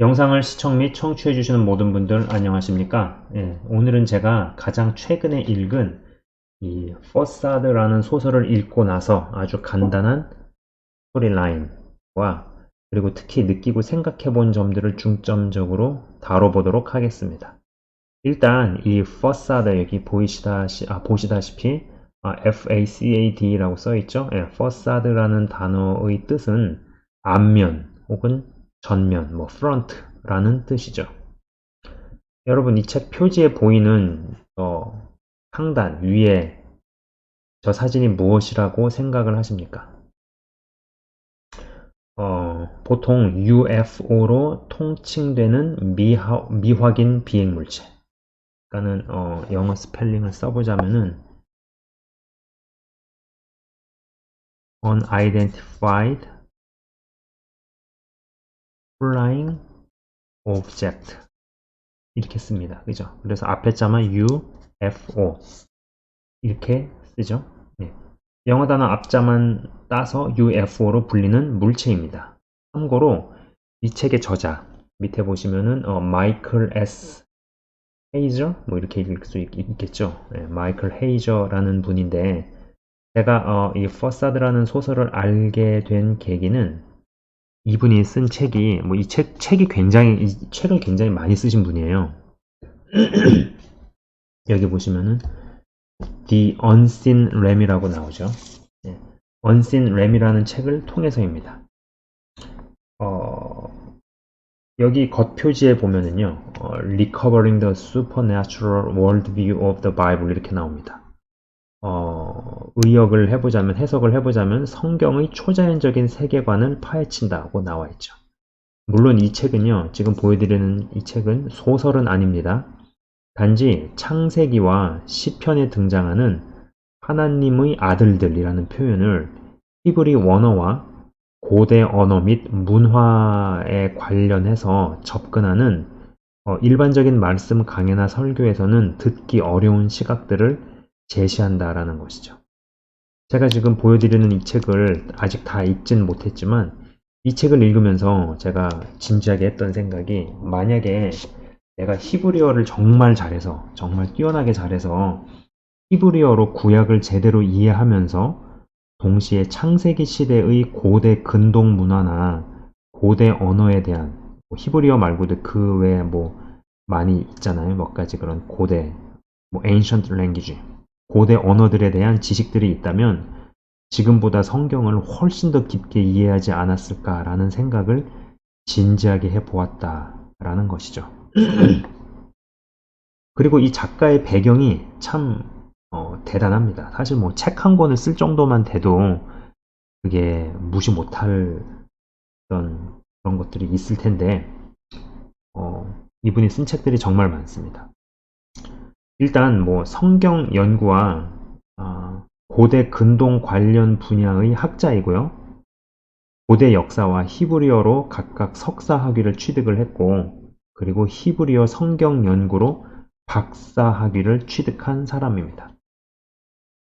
영상을 시청 및 청취해 주시는 모든 분들 안녕하십니까? 예, 오늘은 제가 가장 최근에 읽은 이 퍼사드라는 소설을 읽고 나서 아주 간단한 스토리라인과 그리고 특히 느끼고 생각해 본 점들을 중점적으로 다뤄보도록 하겠습니다. 일단 이 퍼사드 여기 보이시다시, 아, 보시다시피 아, FACAD라고 써있죠? 예, 퍼사드라는 단어의 뜻은 앞면 혹은 전면, 뭐 front라는 뜻이죠. 여러분 이 책 표지에 보이는 어, 상단 위에 저 사진이 무엇이라고 생각을 하십니까? 어, 보통 UFO로 통칭되는 미하, 미확인 비행 물체. 그러니까는 어, 영어 스펠링을 써보자면은 unidentified flying object 이렇게 씁니다. 그죠? 그래서 앞에 자만 UFO 이렇게 쓰죠. 네. 영어 단어 앞자만 따서 UFO로 불리는 물체입니다. 참고로 이 책의 저자 밑에 보시면은 어, 마이클 S 헤이저 뭐 이렇게 읽을 수 있, 겠죠 네, 마이클 헤이저라는 분인데 제가 어, 이 퍼사드라는 소설을 알게 된 계기는 이분이 쓴 책이 뭐 이 책 책이 굉장히 이 책을 굉장히 많이 쓰신 분이에요. 여기 보시면은 The Unseen Ram이라고 나오죠. 네. Unseen Ram이라는 책을 통해서입니다. 어, 여기 겉표지에 보면은요, 어, Recovering the Supernatural Worldview of the Bible 이렇게 나옵니다. 어, 의역을 해보자면, 해석을 해보자면 성경의 초자연적인 세계관을 파헤친다고 나와 있죠. 물론 이 책은요, 지금 보여드리는 이 책은 소설은 아닙니다. 단지 창세기와 시편에 등장하는 하나님의 아들들이라는 표현을 히브리 원어와 고대 언어 및 문화에 관련해서 접근하는 어, 일반적인 말씀 강해나 설교에서는 듣기 어려운 시각들을 제시한다라는 것이죠. 제가 지금 보여드리는 이 책을 아직 다 읽진 못했지만 이 책을 읽으면서 제가 진지하게 했던 생각이 만약에 내가 히브리어를 정말 잘해서 정말 뛰어나게 잘해서 히브리어로 구약을 제대로 이해하면서 동시에 창세기 시대의 고대 근동 문화나 고대 언어에 대한 뭐 히브리어 말고도 그 외에 뭐 많이 있잖아요. 몇 가지 그런 고대 뭐 ancient language 고대 언어들에 대한 지식들이 있다면 지금보다 성경을 훨씬 더 깊게 이해하지 않았을까라는 생각을 진지하게 해보았다라는 것이죠. 그리고 이 작가의 배경이 참 어, 대단합니다. 사실 뭐 책 한 권을 쓸 정도만 돼도 그게 무시 못할 그런, 그런 것들이 있을 텐데 어, 이분이 쓴 책들이 정말 많습니다. 일단 뭐 성경 연구와 아, 고대 근동 관련 분야의 학자이고요. 고대 역사와 히브리어로 각각 석사 학위를 취득을 했고 그리고 히브리어 성경 연구로 박사 학위를 취득한 사람입니다.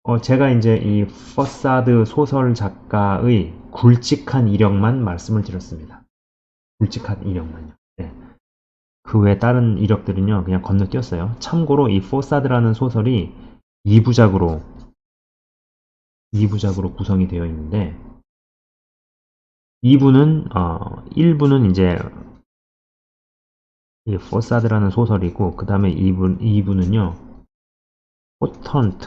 어, 제가 이제 이 퍼사드 소설 작가의 굵직한 이력만 말씀을 드렸습니다. 굵직한 이력만요. 네. 그외 다른 이력들은요, 그냥 건너뛰었어요. 참고로 이 포사드라는 소설이 2부작으로, 2부작으로 구성이 되어 있는데, 2부는, 어, 1부는 이제, 이 포사드라는 소설이고, 그 다음에 2부, 2부는요, 포턴트,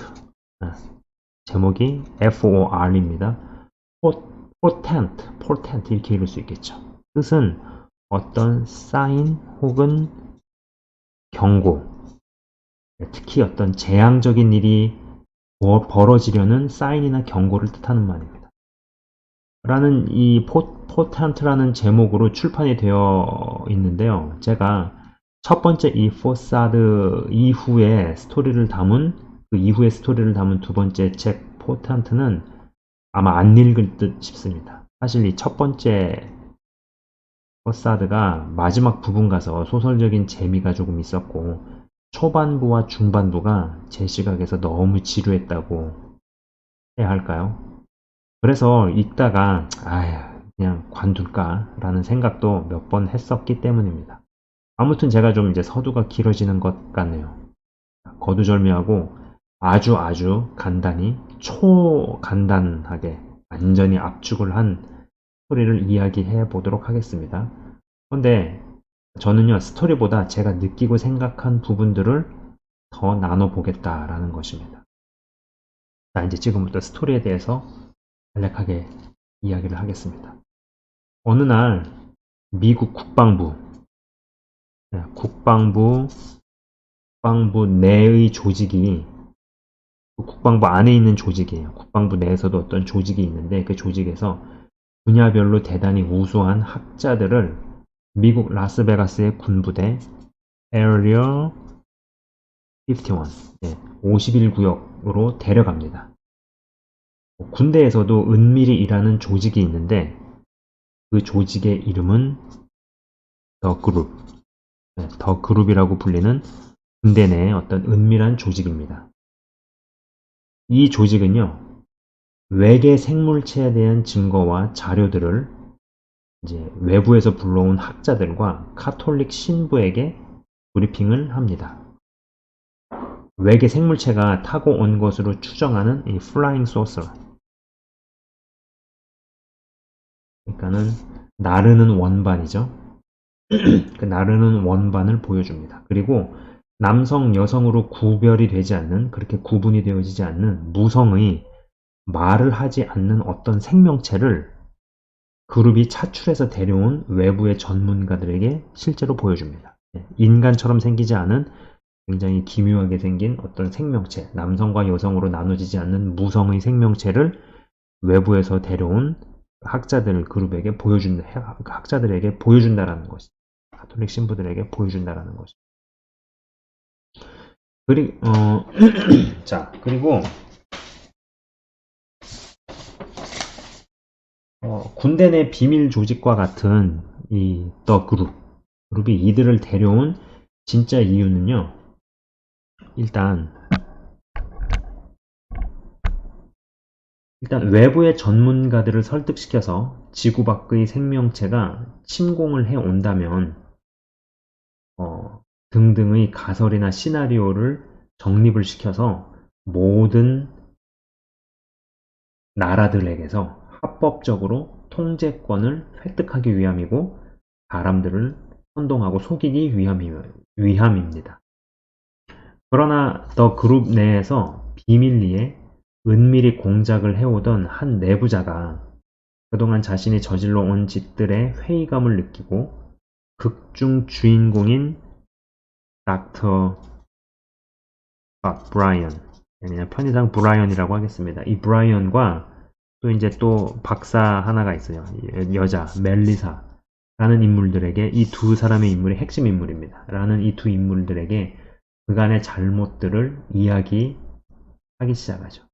제목이 FOR입니다. 포텐트, 포텐트 이렇게 읽을 수 있겠죠. 뜻은 어떤 사인 혹은 경고, 특히 어떤 재앙적인 일이 벌어지려는 사인이나 경고를 뜻하는 말입니다. 라는 이 포, 포탄트라는 제목으로 출판이 되어 있는데요. 제가 첫 번째 이 포사드 이후의 스토리를 담은 그 이후의 스토리를 담은 두 번째 책 포탄트는 아마 안 읽을 듯 싶습니다. 사실 이 첫 번째 퍼사드가 마지막 부분 가서 소설적인 재미가 조금 있었고 초반부와 중반부가 제 시각에서 너무 지루했다고 해야 할까요? 그래서 읽다가 아휴 그냥 관둘까라는 생각도 몇 번 했었기 때문입니다. 아무튼 제가 좀 이제 서두가 길어지는 것 같네요. 거두절미하고 아주 아주 간단히 초간단하게 완전히 압축을 한 스토리를 이야기해 보도록 하겠습니다. 그런데 저는요 스토리보다 제가 느끼고 생각한 부분들을 더 나눠 보겠다라는 것입니다. 자 이제 지금부터 스토리에 대해서 간략하게 이야기를 하겠습니다. 어느 날 미국 국방부 네, 국방부 국방부 내의 조직이 그 국방부 안에 있는 조직이에요. 국방부 내에서도 어떤 조직이 있는데 그 조직에서 분야별로 대단히 우수한 학자들을 미국 라스베가스의 군부대 Area 51, 네, 51구역으로 데려갑니다. 군대에서도 은밀히 일하는 조직이 있는데 그 조직의 이름은 더 그룹, 네, 더 그룹이라고 불리는 군대 내의 어떤 은밀한 조직입니다. 이 조직은요, 외계 생물체에 대한 증거와 자료들을 이제 외부에서 불러온 학자들과 카톨릭 신부에게 브리핑을 합니다. 외계 생물체가 타고 온 것으로 추정하는 이 플라잉 소서. 그러니까는 나르는 원반이죠. 그 나르는 원반을 보여줍니다. 그리고 남성, 여성으로 구별이 되지 않는, 그렇게 구분이 되어지지 않는 무성의 말을 하지 않는 어떤 생명체를 그룹이 차출해서 데려온 외부의 전문가들에게 실제로 보여줍니다. 예, 인간처럼 생기지 않은 굉장히 기묘하게 생긴 어떤 생명체, 남성과 여성으로 나눠지지 않는 무성의 생명체를 외부에서 데려온 학자들 그룹에게 보여준다, 학자들에게 보여준다라는 것이, 가톨릭 신부들에게 보여준다라는 것이. 그리, 어, 자, 그리고, 어, 군대 내 비밀 조직과 같은 이 더 그룹, 그룹이 이들을 데려온 진짜 이유는요, 일단, 일단 외부의 전문가들을 설득시켜서 지구 밖의 생명체가 침공을 해 온다면, 어, 등등의 가설이나 시나리오를 정립을 시켜서 모든 나라들에게서 합법적으로 통제권을 획득하기 위함이고 사람들을 선동하고 속이기 위함입니다. 그러나 더 그룹 내에서 비밀리에 은밀히 공작을 해오던 한 내부자가 그동안 자신이 저질러 온 짓들의 회의감을 느끼고 극중 주인공인 닥터 아, 브라이언 편의상 브라이언이라고 하겠습니다. 이 브라이언과 또 이제 또 박사 하나가 있어요. 여자 멜리사라는 인물들에게 이 두 사람의 인물이 핵심 인물입니다. 라는 이 두 인물들에게 그간의 잘못들을 이야기하기 시작하죠.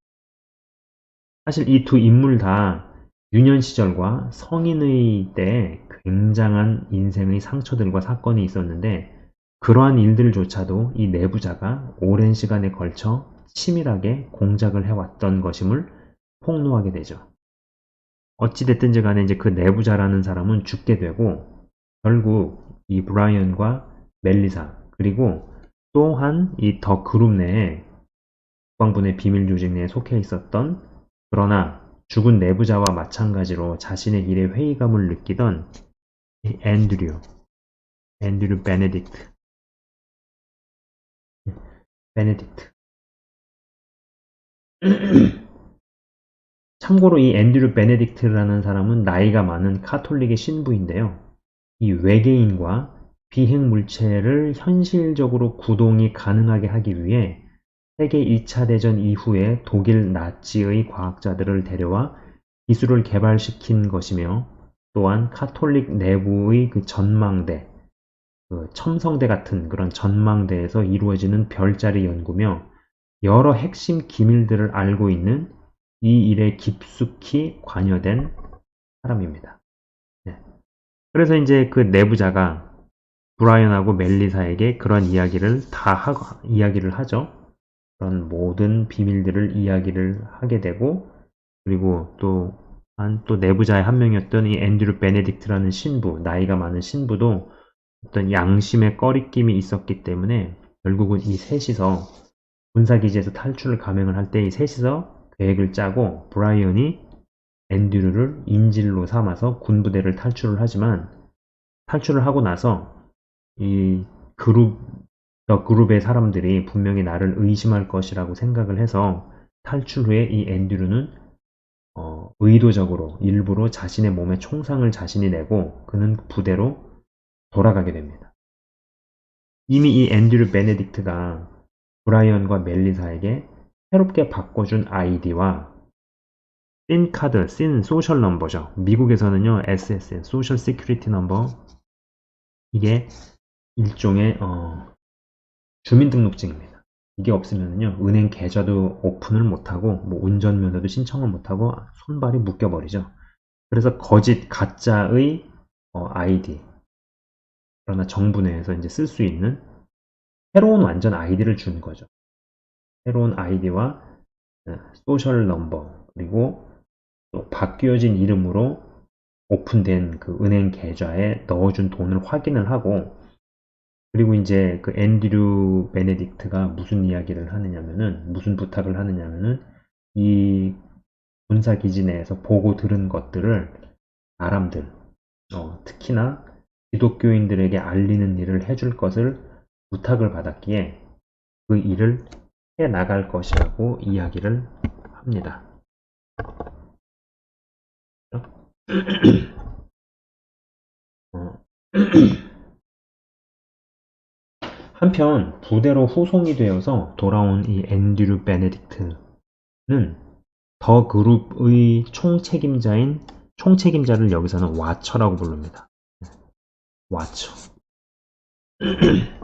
사실 이 두 인물 다 유년 시절과 성인의 때 굉장한 인생의 상처들과 사건이 있었는데 그러한 일들조차도 이 내부자가 오랜 시간에 걸쳐 치밀하게 공작을 해왔던 것임을 폭로하게 되죠. 어찌됐든지 간에 이제 그 내부자라는 사람은 죽게 되고 결국 이 브라이언과 멜리사 그리고 또한 이 더 그룹 내에 국방부의 비밀 조직 내에 속해 있었던 그러나 죽은 내부자와 마찬가지로 자신의 일에 회의감을 느끼던 이 앤드류, 앤드류 베네딕트 베네딕트. 참고로 이 앤드류 베네딕트라는 사람은 나이가 많은 카톨릭의 신부인데요. 이 외계인과 비행 물체를 현실적으로 구동이 가능하게 하기 위해 세계 2차 대전 이후에 독일 나치의 과학자들을 데려와 기술을 개발시킨 것이며 또한 카톨릭 내부의 그 전망대, 그 첨성대 같은 그런 전망대에서 이루어지는 별자리 연구며 여러 핵심 기밀들을 알고 있는 이 일에 깊숙이 관여된 사람입니다. 네. 그래서 이제 그 내부자가 브라이언하고 멜리사에게 그런 이야기를 다 하고, 이야기를 하죠. 그런 모든 비밀들을 이야기를 하게 되고, 그리고 또 한 또 내부자의 한 명이었던 이 앤드류 베네딕트라는 신부, 나이가 많은 신부도 어떤 양심의 꺼리낌이 있었기 때문에 결국은 이 셋이서 군사기지에서 탈출을 감행을 할 때 이 셋이서 계획을 짜고 브라이언이 앤드류를 인질로 삼아서 군부대를 탈출을 하지만 탈출을 하고 나서 이 그룹 더 그룹의 사람들이 분명히 나를 의심할 것이라고 생각을 해서 탈출 후에 이 앤드류는 어, 의도적으로 일부러 자신의 몸에 총상을 자신이 내고 그는 부대로 돌아가게 됩니다. 이미 이 앤드류 베네딕트가 브라이언과 멜리사에게 새롭게 바꿔준 아이디와 씬 카드, 씬 소셜 넘버죠. 미국에서는요, SSN, 소셜 시큐리티 넘버. 이게 일종의 어, 주민등록증입니다. 이게 없으면요, 은행 계좌도 오픈을 못하고, 뭐 운전면허도 신청을 못하고, 손발이 묶여버리죠. 그래서 거짓, 가짜의 어, 아이디. 그러나 정부 내에서 이제 쓸 수 있는 새로운 완전 아이디를 주는 거죠. 새로운 아이디와 어, 소셜 넘버, 그리고 또 바뀌어진 이름으로 오픈된 그 은행 계좌에 넣어준 돈을 확인을 하고, 그리고 이제 그 앤드류 베네딕트가 무슨 이야기를 하느냐면은 무슨 부탁을 하느냐면은 이 군사 기지 내에서 보고 들은 것들을 사람들 어, 특히나 기독교인들에게 알리는 일을 해줄 것을 부탁을 받았기에 그 일을 해 나갈 것이라고 이야기를 합니다. 어. 한편 부대로 후송이 되어서 돌아온 이 앤드류 베네딕트는 더 그룹의 총책임자인 총책임자를 여기서는 와처라고 부릅니다. 와처.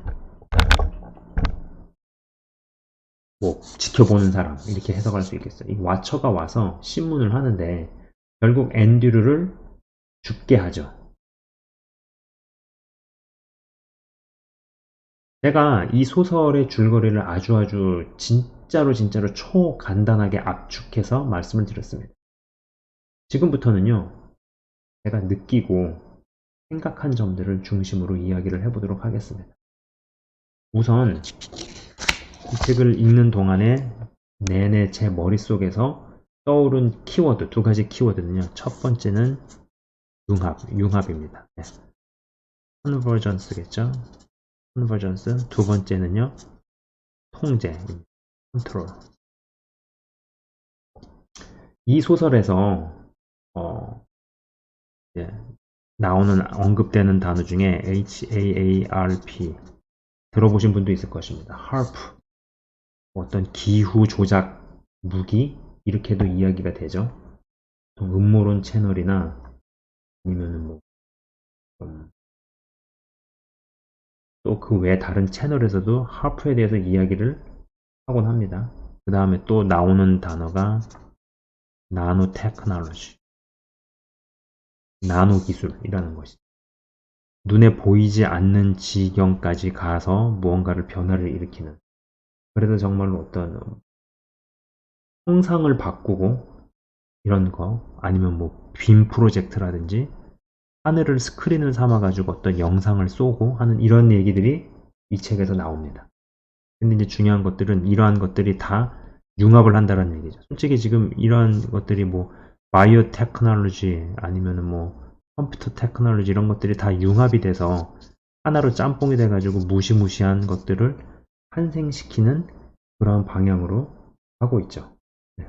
뭐 지켜보는 사람 이렇게 해석할 수 있겠어요. 이 와처가 와서 신문을 하는데 결국 앤드류를 죽게 하죠. 제가 이 소설의 줄거리를 아주 아주 진짜로 진짜로 초간단하게 압축해서 말씀을 드렸습니다. 지금부터는요, 제가 느끼고 생각한 점들을 중심으로 이야기를 해보도록 하겠습니다. 우선 이 책을 읽는 동안에 내내 제 머릿속에서 떠오른 키워드, 두 가지 키워드는요. 첫 번째는 융합, 융합입니다. 네. 컨버전스겠죠? 컨버전스. 두 번째는요. 통제, 컨트롤. 이 소설에서 어, 예, 나오는 언급되는 단어 중에 HAARP 들어보신 분도 있을 것입니다. HARP 어떤 기후 조작 무기 이렇게도 이야기가 되죠. 음모론 채널이나 아니면은 뭐 또 그 외 다른 채널에서도 하프에 대해서 이야기를 하곤 합니다. 그 다음에 또 나오는 단어가 나노 테크놀로지 나노 기술이라는 것이 눈에 보이지 않는 지경까지 가서 무언가를 변화를 일으키는 그래서 정말로 어떤 형상을 바꾸고 이런 거 아니면 뭐 빔 프로젝트라든지 하늘을 스크린을 삼아 가지고 어떤 영상을 쏘고 하는 이런 얘기들이 이 책에서 나옵니다. 근데 이제 중요한 것들은 이러한 것들이 다 융합을 한다는 얘기죠. 솔직히 지금 이러한 것들이 뭐 바이오 테크놀로지 아니면은 뭐 컴퓨터 테크놀로지 이런 것들이 다 융합이 돼서 하나로 짬뽕이 돼 가지고 무시무시한 것들을 환생시키는 그런 방향으로 하고 있죠. 네.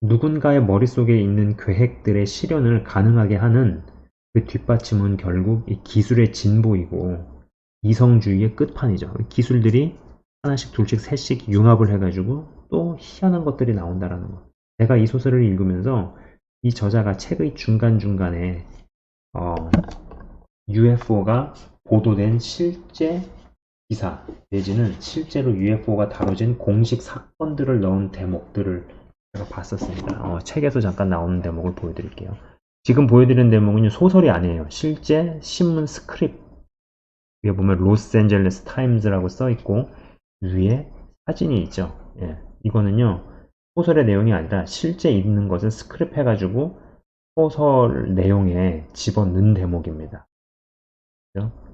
누군가의 머릿속에 있는 계획들의 실현을 가능하게 하는 그 뒷받침은 결국 이 기술의 진보이고 이성주의의 끝판이죠. 기술들이 하나씩 둘씩 셋씩 융합을 해가지고 또 희한한 것들이 나온다라는 거. 제가 이 소설을 읽으면서 이 저자가 책의 중간중간에 어, UFO가 보도된 실제 기사 내지는 실제로 UFO가 다뤄진 공식 사건들을 넣은 대목들을 제가 봤었습니다. 어, 책에서 잠깐 나오는 대목을 보여드릴게요. 지금 보여드리는 대목은 소설이 아니에요. 실제 신문 스크립트 위에 보면 로스앤젤레스 타임즈라고 써 있고 위에 사진이 있죠. 예, 이거는요 소설의 내용이 아니라 실제 있는 것을 스크립 해가지고 소설 내용에 집어넣은 대목입니다. 그죠?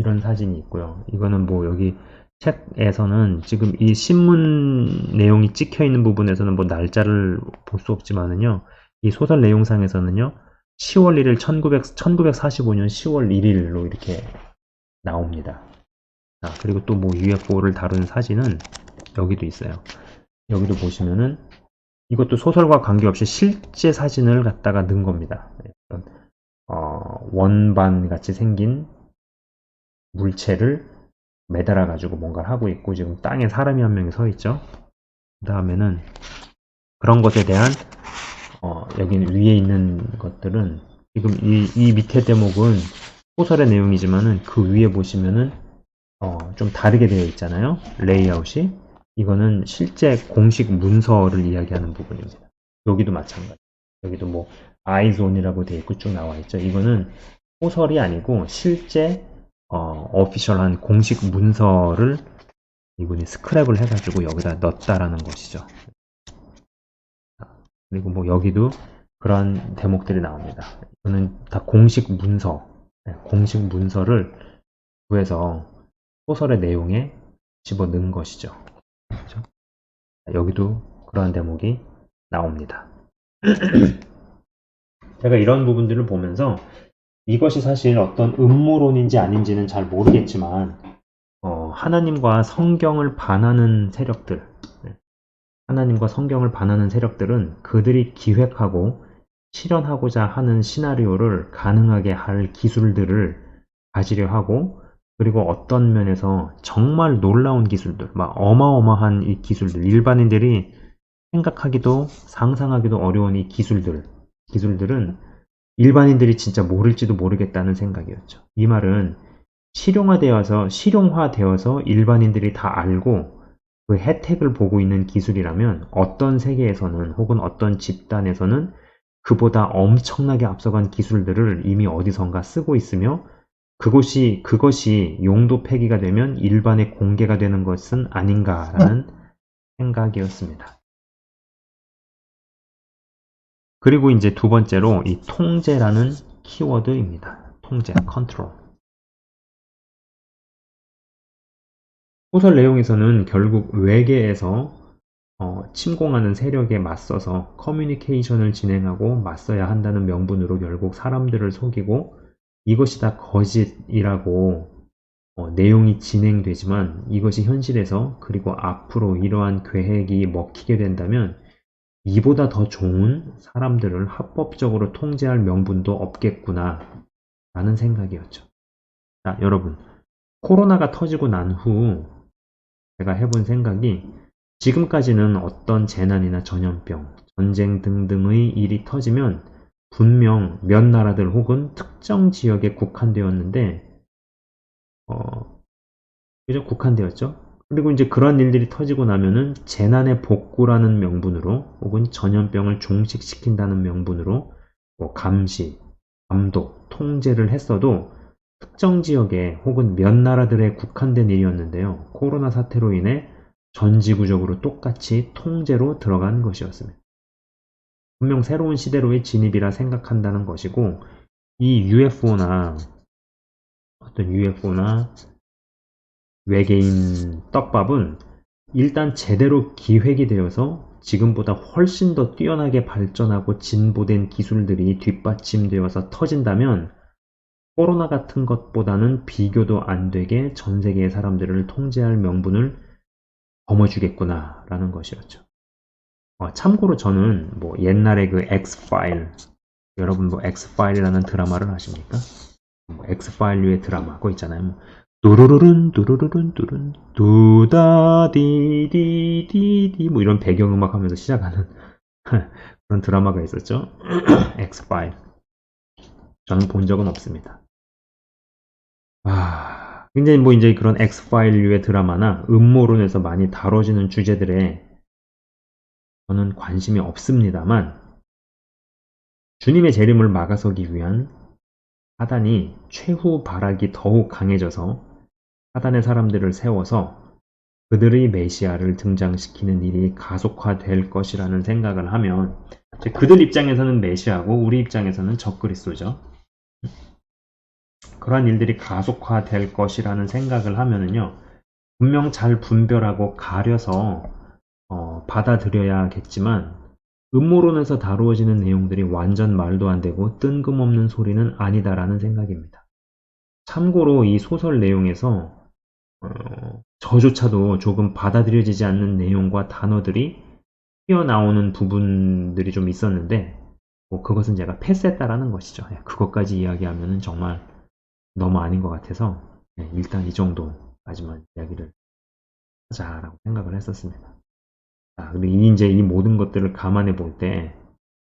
이런 사진이 있고요. 이거는 뭐 여기 책에서는 지금 이 신문 내용이 찍혀 있는 부분에서는 뭐 날짜를 볼 수 없지만은요. 이 소설 내용상에서는요. 10월 1일 1900, 1945년 10월 1일로 이렇게 나옵니다. 자, 그리고 또 뭐 UFO를 다룬 사진은 여기도 있어요. 여기도 보시면은 이것도 소설과 관계없이 실제 사진을 갖다가 넣은 겁니다. 이런, 어, 원반 같이 생긴 물체를 매달아 가지고 뭔가를 하고 있고 지금 땅에 사람이 한 명이 서 있죠. 그 다음에는 그런 것에 대한 어, 여기 위에 있는 것들은 지금 이, 이 밑에 대목은 소설의 내용이지만은 그 위에 보시면은 어, 좀 다르게 되어 있잖아요. 레이아웃이. 이거는 실제 공식 문서를 이야기하는 부분입니다. 여기도 마찬가지. 여기도 뭐 아이존이라고 되어 있고 쭉 나와 있죠. 이거는 소설이 아니고 실제 어, 오피셜한 공식 문서를 이분이 스크랩을 해가지고 여기다 넣었다라는 것이죠. 그리고 뭐 여기도 그런 대목들이 나옵니다. 이거는 다 공식 문서, 네, 공식 문서를 구해서 소설의 내용에 집어넣은 것이죠. 그렇죠? 여기도 그러한 대목이 나옵니다. 제가 이런 부분들을 보면서 이것이 사실 어떤 음모론인지 아닌지는 잘 모르겠지만 어, 하나님과 성경을 반하는 세력들, 네. 하나님과 성경을 반하는 세력들은 그들이 기획하고 실현하고자 하는 시나리오를 가능하게 할 기술들을 가지려 하고 그리고 어떤 면에서 정말 놀라운 기술들, 막 어마어마한 이 기술들, 일반인들이 생각하기도 상상하기도 어려운 이 기술들, 기술들은 일반인들이 진짜 모를지도 모르겠다는 생각이었죠. 이 말은 실용화되어서 실용화되어서 일반인들이 다 알고 그 혜택을 보고 있는 기술이라면 어떤 세계에서는 혹은 어떤 집단에서는 그보다 엄청나게 앞서간 기술들을 이미 어디선가 쓰고 있으며 그것이 그것이 용도 폐기가 되면 일반에 공개가 되는 것은 아닌가라는 생각이었습니다. 그리고 이제 두 번째로 이 통제라는 키워드입니다. 통제, 컨트롤. 소설 내용에서는 결국 외계에서 어, 침공하는 세력에 맞서서 커뮤니케이션을 진행하고 맞서야 한다는 명분으로 결국 사람들을 속이고 이것이 다 거짓이라고 어, 내용이 진행되지만 이것이 현실에서 그리고 앞으로 이러한 계획이 먹히게 된다면 이보다 더 좋은 사람들을 합법적으로 통제할 명분도 없겠구나 라는 생각이었죠. 자, 여러분 코로나가 터지고 난 후 제가 해본 생각이 지금까지는 어떤 재난이나 전염병, 전쟁 등등의 일이 터지면 분명 몇 나라들 혹은 특정 지역에 국한되었는데, 어, 그죠? 국한되었죠? 그리고 이제 그런 일들이 터지고 나면은 재난의 복구라는 명분으로 혹은 전염병을 종식시킨다는 명분으로 뭐 감시, 감독, 통제를 했어도 특정 지역에 혹은 몇 나라들에 국한된 일이었는데요. 코로나 사태로 인해 전 지구적으로 똑같이 통제로 들어간 것이었습니다. 분명 새로운 시대로의 진입이라 생각한다는 것이고 이 UFO나 어떤 UFO나 외계인 떡밥은 일단 제대로 기획이 되어서 지금보다 훨씬 더 뛰어나게 발전하고 진보된 기술들이 뒷받침되어서 터진다면 코로나 같은 것보다는 비교도 안 되게 전 세계의 사람들을 통제할 명분을 범어주겠구나 라는 것이었죠. 어, 참고로 저는 뭐 옛날에 그 엑스파일 여러분 뭐 엑스파일이라는 드라마를 아십니까? 뭐 엑스파일류의 드라마 그거 있잖아요. 뭐 두루루룬 두루루룬 두룬 두다디디디디 뭐 이런 배경음악 하면서 시작하는 그런 드라마가 있었죠. 엑스파일 저는 본 적은 없습니다. 아, 굉장히 뭐 이제 그런 엑스파일류의 드라마나 음모론에서 많이 다뤄지는 주제들에 저는 관심이 없습니다만 주님의 재림을 막아서기 위한 사단이 최후 발악이 더욱 강해져서 사단의 사람들을 세워서 그들의 메시아를 등장시키는 일이 가속화될 것이라는 생각을 하면 그들 입장에서는 메시아고 우리 입장에서는 적그리스도죠. 그러한 일들이 가속화될 것이라는 생각을 하면은요, 분명 잘 분별하고 가려서 어, 받아들여야겠지만 음모론에서 다루어지는 내용들이 완전 말도 안 되고 뜬금없는 소리는 아니다라는 생각입니다. 참고로 이 소설 내용에서 어, 저조차도 조금 받아들여지지 않는 내용과 단어들이 튀어나오는 부분들이 좀 있었는데 뭐 그것은 제가 패스했다라는 것이죠. 예, 그것까지 이야기하면 정말 너무 아닌 것 같아서 예, 일단 이 정도까지만 이야기를 하자라고 생각을 했었습니다. 자, 근데 이 이제 이 모든 것들을 감안해 볼 때,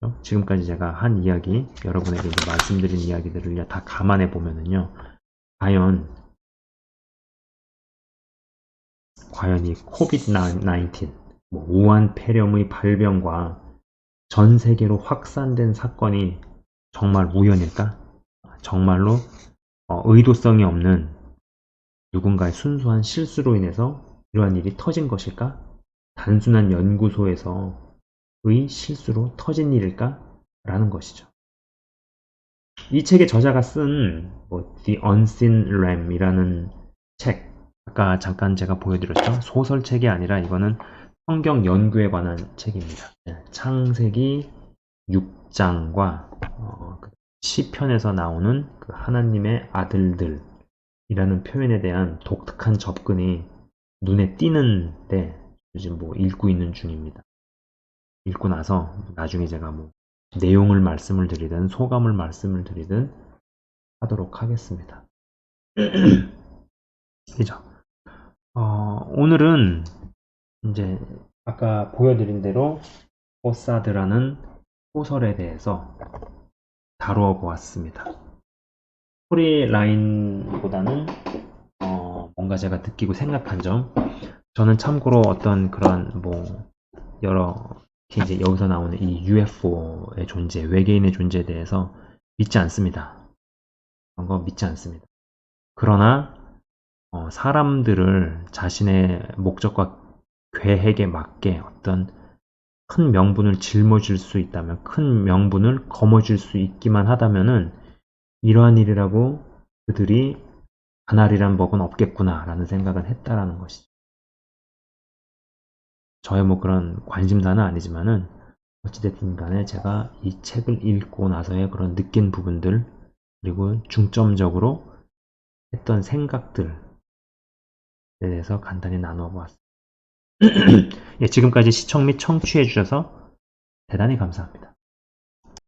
어? 지금까지 제가 한 이야기, 여러분에게 말씀드린 이야기들을 다 감안해 보면은요, 과연, 과연 이 코비드-19, 뭐 우한 폐렴의 발병과 전 세계로 확산된 사건이 정말 우연일까? 정말로 어, 의도성이 없는 누군가의 순수한 실수로 인해서 이러한 일이 터진 것일까? 단순한 연구소에서의 실수로 터진 일일까? 라는 것이죠. 이 책의 저자가 쓴 뭐, The Unseen Ram이라는 책, 아까 잠깐 제가 보여드렸죠? 소설책이 아니라 이거는 성경 연구에 관한 책입니다. 네, 창세기 6장과 어, 그 시편에서 나오는 그 하나님의 아들들이라는 표현에 대한 독특한 접근이 눈에 띄는데 지금 뭐 읽고 있는 중입니다. 읽고 나서 나중에 제가 뭐 내용을 말씀을 드리든 소감을 말씀을 드리든 하도록 하겠습니다. 그죠? 어, 오늘은 이제 아까 보여드린 대로 포사드라는 소설에 대해서 다루어 보았습니다. 스토리 라인보다는 어, 뭔가 제가 느끼고 생각한 점 저는 참고로 어떤 그런 뭐 여러 이제 여기서 나오는 이 UFO의 존재, 외계인의 존재에 대해서 믿지 않습니다. 그런 거 믿지 않습니다. 그러나 어, 사람들을 자신의 목적과 계획에 맞게 어떤 큰 명분을 짊어질 수 있다면, 큰 명분을 거머쥘 수 있기만 하다면은 이러한 일이라고 그들이 가날이란 법은 없겠구나라는 생각을 했다라는 것이죠. 저의 뭐 그런 관심사는 아니지만은 어찌됐든 간에 제가 이 책을 읽고 나서의 그런 느낀 부분들 그리고 중점적으로 했던 생각들에 대해서 간단히 나누어 보았습니다. 예, 지금까지 시청 및 청취해 주셔서 대단히 감사합니다.